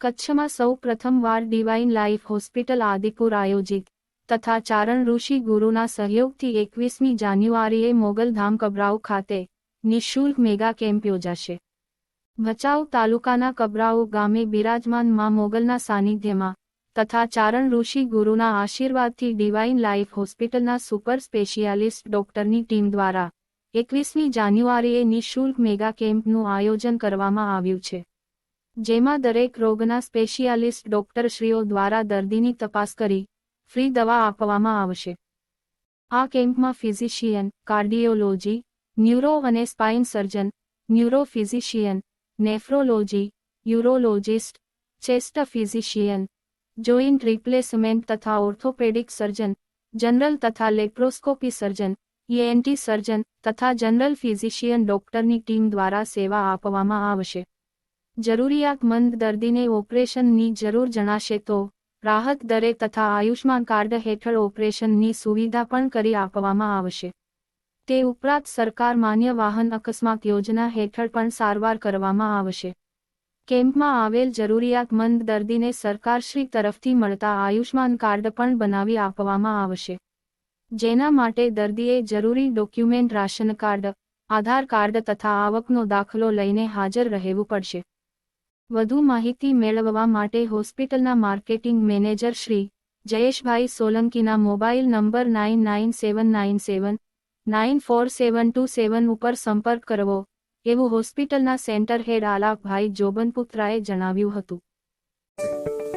કચ્છમાં સૌ પ્રથમવાર ડિવાઇન લાઇફ હોસ્પિટલ આદિપુર આયોજિત તથા ચારણ ઋષિ ગુરુના સહયોગથી એકવીસમી જાન્યુઆરીએ મોગલધામ કબરાઉ ખાતે નિઃશુલ્ક મેગા કેમ્પ યોજાશે. ભચાઉ તાલુકાના કબરાઉ ગામે બિરાજમાનમાં મોગલના સાનિધ્યમાં તથા ચારણ ઋષિ ગુરુના આશીર્વાદથી ડિવાઇન લાઇફ હોસ્પિટલના સુપર સ્પેશિયાલિસ્ટ ડોક્ટરની ટીમ દ્વારા એકવીસમી જાન્યુઆરીએ નિઃશુલ્ક મેગા કેમ્પનું આયોજન કરવામાં આવ્યું છે. જેમાં દરેક રોગના સ્પેશિયાલિસ્ટ ડોક્ટરશ્રીઓ દ્વારા દર્દીની તપાસ કરી, ફ્રી દવા આપવામાં આવશે. આ કેમ્પમાં ફિઝિશિયન, કાર્ડિયોલોજી, ન્યુરો અને spine surgeon neuro physician nephrology, urologist, chest physician joint replacement તથા ઓર્થોપેડિક સર્જન, જનરલ તથા લેપ્રોસ્કોપી સર્જન ઈએનટી સર્જન તથા જનરલ ફિઝિશિયન ડોક્ટરની ટીમ દ્વારા સેવા આપવામાં આવશે. જરૂરિયાતમંદ દર્દીને ઓપરેશનની જરૂર જણાશે તો, રાહત દરે તથા આયુષ્માન કાર્ડ હેઠળ ઓપરેશનની સુવિધા પણ કરી આપવામાં આવશે. તે ઉપરાંત સરકાર માન્ય વાહન અકસ્માત યોજના હેઠળ પણ સારવાર કરવામાં આવશે. કેમ્પમાં આવેલ જરૂરિયાતમંદ દર્દીને સરકારશ્રી તરફથી મળતા આયુષ્માન કાર્ડ પણ બનાવી આપવામાં આવશે. જેના માટે દર્દીએ જરૂરી document, ration card, Aadhaar card તથા આવકનો દાખલો લઈને હાજર રહેવું પડશે. વધુ માહિતી મેળવવા માટે હોસ્પિટલના માર્કેટિંગ મેનેજર શ્રી જયેશભાઈ સોલંકીના mobile number nine nine seven nine seven, nine four seven two seven ઉપર સંપર્ક કરવો. એવું હોસ્પિટલના સેન્ટર હેડ આલાપભાઈ જોબનપુત્રાએ જણાવ્યું હતું.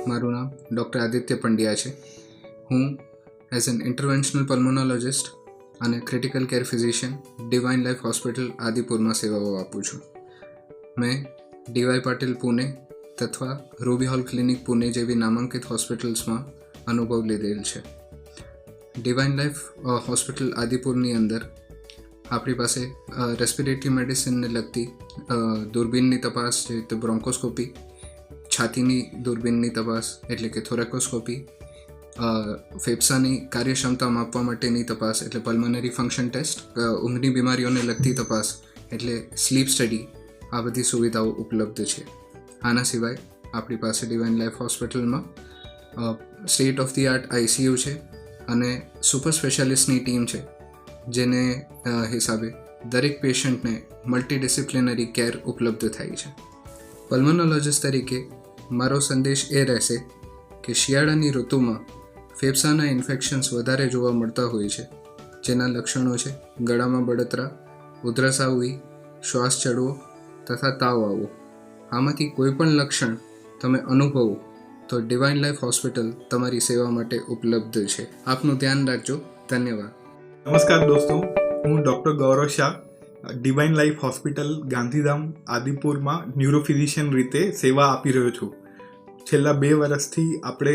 મારું નામ ડૉક્ટર આદિત્ય પંડ્યા છે. હું એઝ એન ઇન્ટરવેન્શનલ પલ્મોનોલોજિસ્ટ અને critical care physician divine life hospital આદિપુરમાં સેવાઓ આપું છું. મેં ડીવાય પાટીલ પુણે તથા રૂબી હોલ ક્લિનિક પુણે જેવી નામાંકિત હોસ્પિટલ્સમાં અનુભવ લીધેલ છે. ડિવાઇન લાઈફ હોસ્પિટલ આદિપુરની અંદર આપણી પાસે રેસ્પિરેટરી મેડિસિનને લગતી દૂરબીનની તપાસ જે રીતે બ્રોન્કોસ્કોપી છાતીની દૂરબીનની તપાસ, એટલે કે થોરેકોસ્કોપી ફેફસાની કાર્યક્ષમતા માપવા માટેની તપાસ, એટલે પલ્મનરી ફંક્શન ટેસ્ટ ઊંઘની બીમારીઓને લગતી તપાસ, એટલે સ્લીપ સ્ટડી આ બધી સુવિધાઓ ઉપલબ્ધ છે. આના સિવાય આપણી પાસે ડિવાઇન લાઈફ હોસ્પિટલમાં state of the art ICU છે અને સુપર સ્પેશિયાલિસ્ટની ટીમ છે. જેને હિસાબે દરેક પેશન્ટને મલ્ટીડિસિપ્લિનરી કેર ઉપલબ્ધ થાય છે. પલ્મોનોલોજિસ્ટ તરીકે મારો સંદેશ એ રહેશે કે શિયાળાની ઋતુમાં ફેફસાના ઇન્ફેક્શન્સ વધારે જોવા મળતા હોય છે, જેના લક્ષણો છે ગળામાં બળતરા ઉધરસ આવવી શ્વાસ ચડવો તથા તાવ આવવો. આમાંથી કોઈ પણ લક્ષણ તમે અનુભવો તો ડિવાઇન લાઈફ હોસ્પિટલ તમારી સેવા માટે ઉપલબ્ધ છે. આપનું ધ્યાન રાખજો. ધન્યવાદ. નમસ્કાર દોસ્તો, હું doctor Gaurav Shah divine life hospital Gandhidham, આદિપુરમાં neurophysician રીતે સેવા આપી રહ્યો છું. છેલ્લા બે વર્ષથી આપણે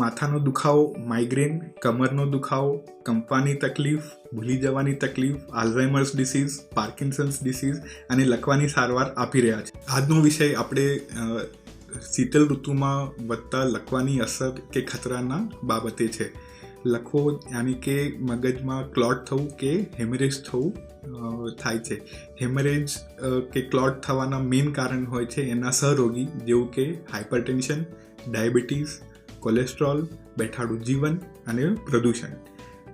માથાનો દુખાવો માઇગ્રેન કમરનો દુખાવો, કંપવાની તકલીફ, ભૂલી જવાની તકલીફ આલ્ઝાઇમર્સ ડિસીઝ પાર્કિન્સન્સ ડિસીઝ અને લખવાની સારવાર આપી રહ્યા છે. આજનો વિષય આપણે શીતલ ઋતુમાં વધતા લખવાની અસર કે ખતરાના બાબતે છે. લખવો યાની કે મગજમાં ક્લોટ થવું કે હેમરેજ થવું થાય છે. હેમરેજ કે ક્લોટ થવાના મેઇન કારણ હોય છે એના સહરોગી જેવું કે હાઇપરટેન્શન ડાયાબિટીસ કોલેસ્ટ્રોલ બેઠાડું જીવન અને પ્રદૂષણ.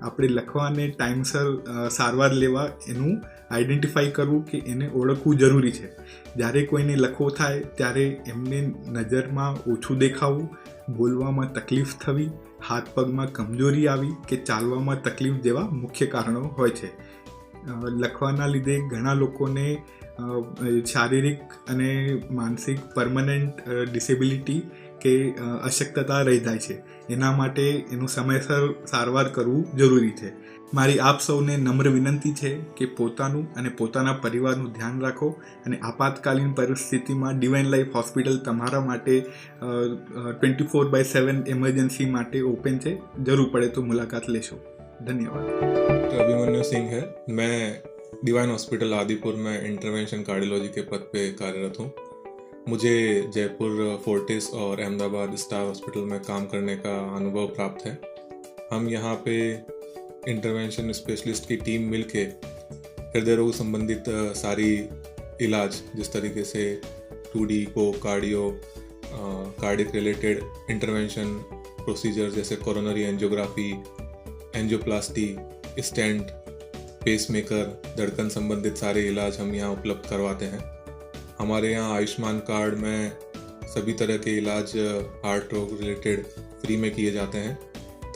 આપણે લખવાને ટાઈમસર સારવાર લેવા એનું આઈડેન્ટિફાઈ કરવું કે એને ઓળખવું જરૂરી છે. જ્યારે કોઈને લખવો થાય ત્યારે એમને નજરમાં ઓછું દેખાવું, બોલવામાં તકલીફ થવી હાથ પગમાં કમજોરી આવી કે ચાલવામાં તકલીફ જેવા મુખ્ય કારણો હોય છે. લખવાના લીધે ઘણા લોકોને શારીરિક અને માનસિક પરમનન્ટ ડિસેબિલિટી કે અશક્તતા રહી જાય છે. એના માટે એનું સમયસર સારવાર કરવું જરૂરી છે. મારી આપ સૌને નમ્ર વિનંતી છે કે પોતાનું અને પોતાના પરિવારનું ધ્યાન રાખો અને આપાતકાલીન પરિસ્થિતિમાં ડિવાઇન લાઈફ હોસ્પિટલ તમારા માટે twenty four by seven emergency માટે ઓપન છે જરૂર પડે તો મુલાકાત લેશો ધન્યવાદ तो अभिमन्यु सिंह है मैं डिवाइन हॉस्पिटल आदिपुर में इंटरवेंशन कार्डियोलॉजी के पद पे कार्यरत हूँ मुझे जयपुर फोर्टिस और अहमदाबाद स्टार हॉस्पिटल में काम करने का अनुभव प्राप्त है हम यहाँ पे इंटरवेंशन स्पेशलिस्ट की टीम मिलके हृदय रोग संबंधित सारी इलाज, जिस तरीके से टू डी को cardio cardiac related intervention procedure जैसे coronary angiography angioplasty stent pacemaker धड़कन संबंधित सारे इलाज हम यहाँ उपलब्ध करवाते हैं। हमारे यहाँ आयुष्मान कार्ड में सभी तरह के इलाज हार्ट रोग रिलेटेड फ्री में किए जाते हैं।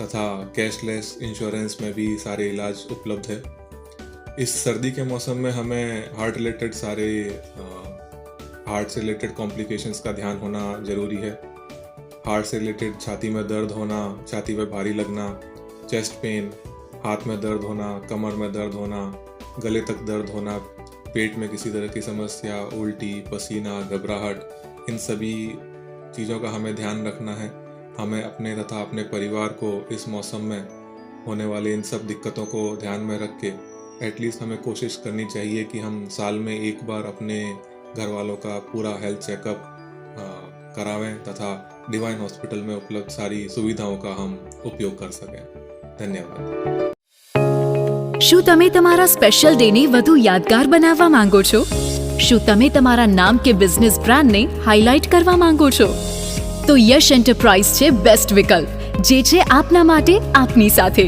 तथा कैशलेस इंश्योरेंस में भी सारे इलाज उपलब्ध है। इस सर्दी के मौसम में हमें हार्ट रिलेटेड सारे हार्ट से रिलेटेड कॉम्प्लिकेशंस का ध्यान होना ज़रूरी है। हार्ट से रिलेटेड छाती में दर्द होना, छाती में भारी लगना चेस्ट पेन हाथ में दर्द होना, कमर में दर्द होना, गले तक दर्द होना, पेट में किसी तरह की समस्या, उल्टी, पसीना, घबराहट, इन सभी चीज़ों का हमें ध्यान रखना है। हमें अपने तथा अपने परिवार को इस मौसम में होने वाले इन सब दिक्कतों को ध्यान में रख के एटलीस्ट हमें कोशिश करनी चाहिए कि हम साल में एक बार अपने घर वालों का पूरा हेल्थ चेकअप करावें तथा डिवाइन हॉस्पिटल में उपलब्ध सारी सुविधाओं का हम उपयोग कर सकें धन्यवाद શું તમે તમારા સ્પેશિયલ ડેને વધુ યાદગાર બનાવવા માંગો છો શું તમે તમારા નામ કે બિઝનેસ બ્રાન્ડને હાઇલાઇટ કરવા માંગો છો તો યશ એન્ટરપ્રાઇઝ છે બેસ્ટ વિકલ્પ જે છે આપના માટે આપની સાથે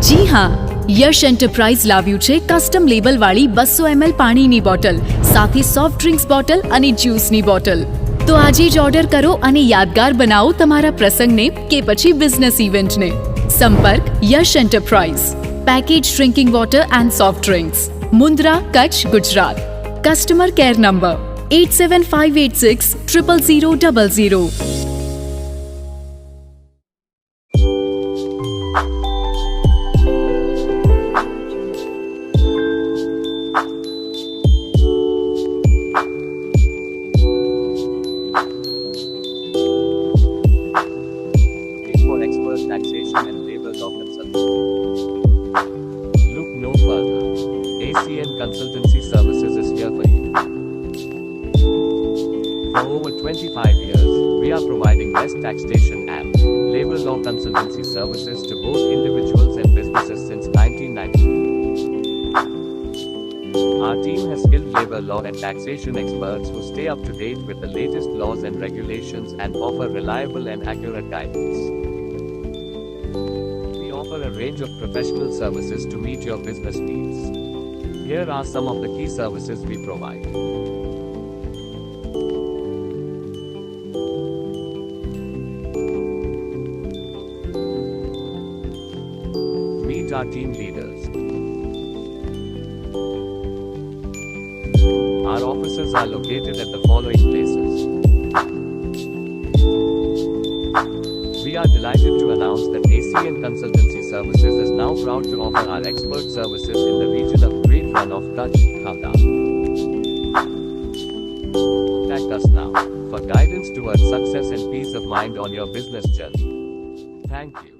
જી હા યશ એન્ટરપ્રાઇઝ લાવ્યું છે કસ્ટમ લેબલવાળી બસો એમએલ પાણીની બોટલ સાથે સોફ્ટ ડ્રિંક્સ બોટલ અને જ્યુસની બોટલ તો આજે જ ઓર્ડર કરો અને યાદગાર બનાવો તમારા પ્રસંગને કે પછી બિઝનેસ ઇવેન્ટને સંપર્ક Yash enterprise package drinking water and soft drinks Mundra Kutch Gujarat customer care number eight seven five eight six triple zero double zero taxation and labor law. Look no further. ACN Consultancy Services is here for you. For over 25 years, we are providing best taxation and labor law consultancy services to both individuals and businesses since 1990. Our team has skilled labor law and taxation experts who stay up to date with the latest laws and regulations and offer reliable and accurate guidance. A range of professional services to meet your business needs. Here are some of the key services we provide. Meet our team leaders. Our offices are located at the following places. We are delighted to announce that ACN Consultancy Services is now proud to offer our expert services in the region of Great Run of Kutch, Khavda. Contact us now for guidance towards success and peace of mind on your business journey. Thank you.